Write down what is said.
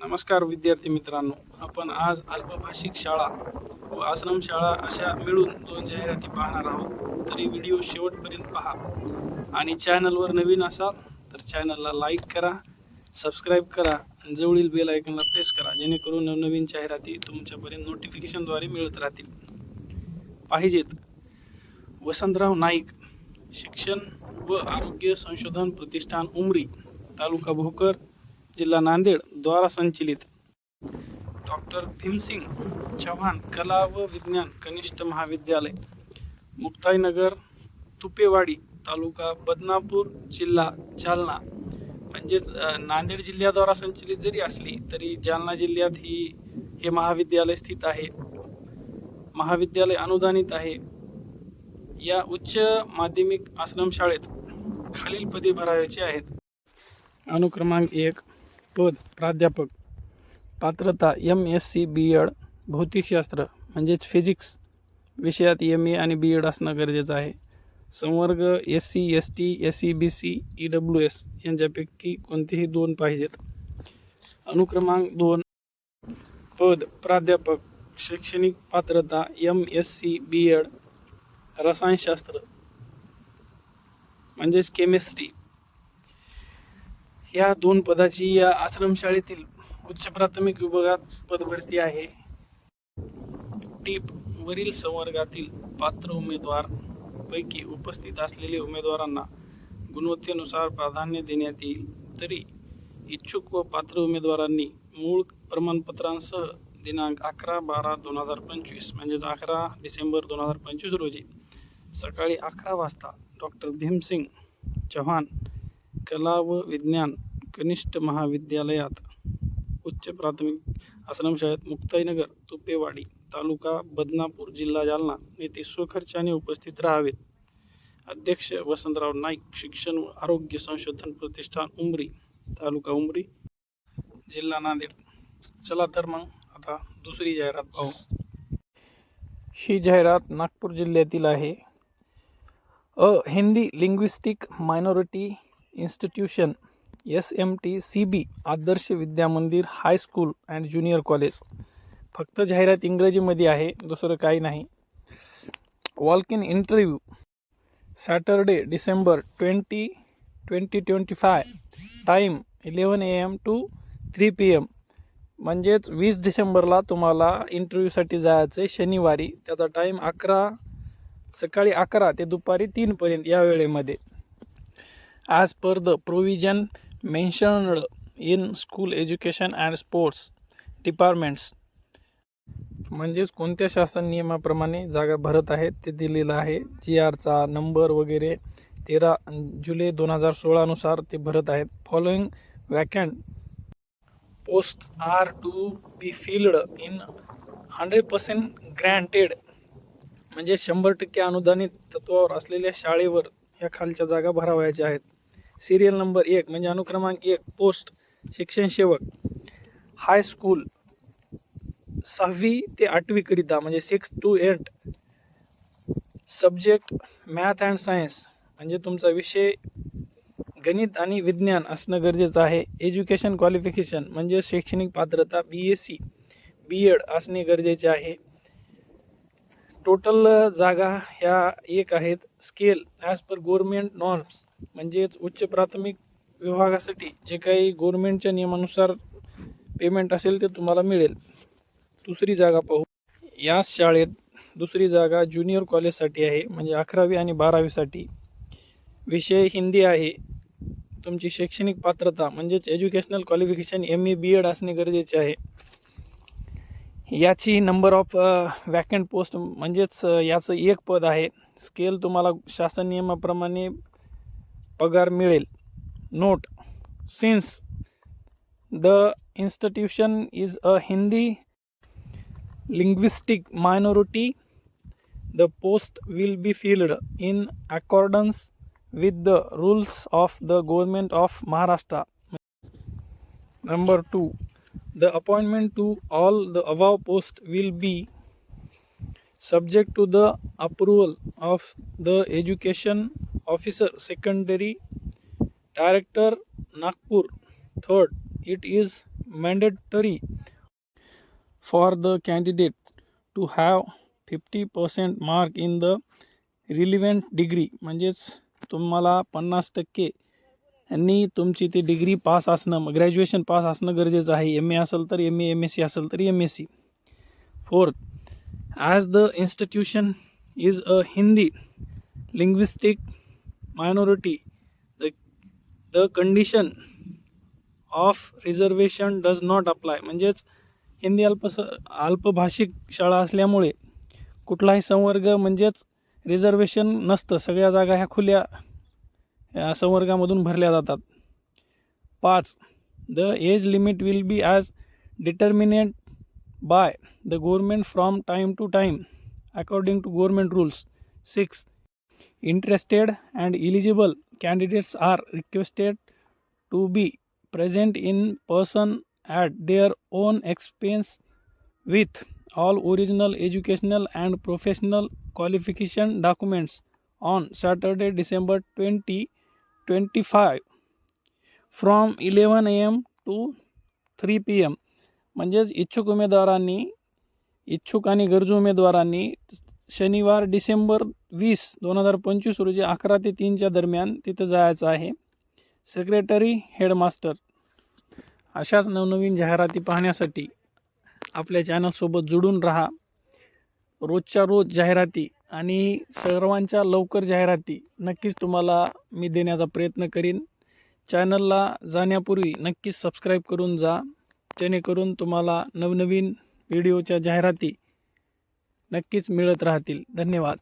नमस्कार विद्यार्थी मित्रांनो आपण आज अल्पभाषिक शाळा व आश्रमशाळा अशा मिळून दोन जाहिराती पाहणार आहोत. तरी व्हिडिओ शेवटपर्यंत पहा आणि चॅनलवर नवीन असाल तर चॅनलला लाईक करा सबस्क्राईब करा आणि जवळील बेल आयकनला प्रेस करा जेणेकरून नवनवीन जाहिराती तुमच्यापर्यंत नोटिफिकेशनद्वारे मिळत राहतील. पाहिजेत. वसंतराव नाईक शिक्षण व आरोग्य संशोधन प्रतिष्ठान उमरी तालुका भोकर जिल्हा नांदेड द्वारा संचलित. डॉक्टर भीमसिंग चव्हाण कला व विज्ञान कनिष्ठ महाविद्यालय मुक्ताईनगर तुपेवाडी तालुका बदनापूर जिल्हा जालना. म्हणजेच नांदेड जिल्ह्याद्वारा संचलित जरी असली तरी जालना जिल्ह्यात ही हे महाविद्यालय स्थित आहे. महाविद्यालय अनुदानित आहे. या उच्च माध्यमिक आश्रमशाळेत खालील पदे भरायचे आहेत. अनुक्रमांक एक पद प्राध्यापक. पात्रता M S C B Ed भौतिकशास्त्र म्हणजेच फिजिक्स विषयात एम ए आणि बी एड असणं गरजेचं आहे. संवर्ग S C S T S C B C E W S यांच्यापैकी कोणतेही दोन पाहिजेत. अनुक्रमांक दोन. पद प्राध्यापक. शैक्षणिक पात्रता M S C B Ed रसायनशास्त्र म्हणजेच केमिस्ट्री या दोन पदाची या आश्रमशाळेतील उच्च प्राथमिक विभागात पदभरती आहे. टीप वरील संवर्गातील पात्र उमेदवार पैकी उपस्थित असलेल्या उमेदवारांना गुणवत्तेनुसार प्राधान्य देण्यात येईल. तरी इच्छुक व पात्र उमेदवारांनी मूळ प्रमाणपत्रांसह दिनांक अकरा बारा दोन हजार पंचवीस म्हणजेच अकरा डिसेंबर दोन हजार पंचवीस रोजी सकाळी अकरा वाजता डॉक्टर भीमसिंग चव्हाण कला व विज्ञान कनिष्ठ महाविद्यालयात उच्च प्राथमिक आश्रमशाळेत मुक्ताईनगर तुपेवाडी तालुका बदनापूर जिल्हा जालना येथे स्वखर्चाने उपस्थित राहावेत. अध्यक्ष वसंतराव नाईक शिक्षण व आरोग्य संशोधन प्रतिष्ठान उमरी तालुका उमरी जिल्हा नांदेड. चला तर मग आता दुसरी जाहिरात पाहू. ही जाहिरात नागपूर जिल्ह्यातील आहे. A Hindi linguistic minority institution S M T C B Adarsh Vidyamandir high school and junior college. फक्त जाहिरात इंग्रजीमध्ये आहे दुसरं काही नाही. Walk in interview Saturday December twenty twenty twenty five time eleven A M to three P M. म्हणजेच वीस डिसेंबरला तुम्हाला इंटरव्ह्यूसाठी जायचं आहे शनिवारी. त्याचा टाईम अकरा सकाळी अकरा ते दुपारी तीनपर्यंत या वेळेमध्ये. As per the provision mentioned in school education and sports departments म्हणजेच कोणत्या शासन नियमाप्रमाणे जागा भरत आहेत ते दिलेलं आहे. जी आरचा नंबर वगैरे तेरा जुलै दोन हजार सोळानुसार ते भरत आहेत. Following vacant post are to be filled in hundred percent granted म्हणजे शंभर टक्के अनुदानित तत्वावर असलेल्या शाळेवर या खालच्या जागा भरावयाच्या आहेत. सिरियल नंबर एक म्हणजे अनुक्रमांक एक पोस्ट शिक्षण सेवक. हायस्कूल सहावी ते आठवीकरिता म्हणजे six to eight subject math and science म्हणजे तुमचा विषय गणित आणि विज्ञान असणं गरजेचं आहे. एज्युकेशन क्वालिफिकेशन म्हणजे शैक्षणिक पात्रता B S C B Ed असणे गरजेचे आहे. टोटल जागा ह्या एक आहेत. Scale as per government norms म्हणजेच उच्च प्राथमिक विभागासाठी जे काही गोरमेंटच्या नियमानुसार पेमेंट असेल ते तुम्हाला मिळेल. दुसरी जागा पाहू. याच शाळेत दुसरी जागा ज्युनियर कॉलेजसाठी आहे म्हणजे अकरावी आणि बारावीसाठी विषय हिंदी आहे. तुमची शैक्षणिक पात्रता म्हणजेच educational qualification M A B Ed असणे गरजेचे आहे. याची नंबर ऑफ वॅकंट पोस्ट म्हणजेच याचं एक पद आहे. स्केल तुम्हाला शासन नियमाप्रमाणे पगार मिळेल. Note since the institution is a Hindi linguistic minority the post will be filled in accordance with the rules of the government of Maharashtra number two the appointment to all the above post will be subject to the approval of the education officer secondary director nagpur third it is mandatory for the candidate to have 50% mark in the relevant degree म्हणजेच तुम्हाला पन्नास टक्के यांनी तुमची ती degree pass असणं graduation pass असणं गरजेचं आहे. एम ए असेल तर M A M S C असेल तर M S C fourth as the institution is a Hindi linguistic minority the the condition of reservation does not apply म्हणजेच Hindi Alps अल्पभाषिक शाळा असल्यामुळे कुठलाही संवर्ग म्हणजेच रिझर्वेशन नसतं. सगळ्या जागा ह्या खुल्या संवर्गामधून भरल्या जातात पाच the age limit will be as determinate by the government from time to time according to government rules six interested and eligible candidates are requested to be present in person at their own expense with all original educational and professional qualification documents on Saturday, December twenty five from eleven A M to three P M. म्हणजेच इच्छुक उमेदवारांनी इच्छुक आणि गरजू उमेदवारांनी शनिवार डिसेंबर वीस दोन हजार पंचवीस रोजी अकरा ते तीनच्या दरम्यान तिथं जायचं आहे. Secretary headmaster. अशाच नवनवीन जाहिराती पाहण्यासाठी आपल्या चॅनलसोबत जुडून राहा. रोजच्या रोज जाहिराती आणि सर्वांच्या लवकर जाहिराती नक्कीच तुम्हाला मी देण्याचा प्रयत्न करीन. चॅनलला जाण्यापूर्वी नक्कीच सबस्क्राईब करून जा जेणेकरून तुम्हाला नवनवीन व्हिडिओच्या जाहिराती नक्कीच मिळत राहतील. धन्यवाद.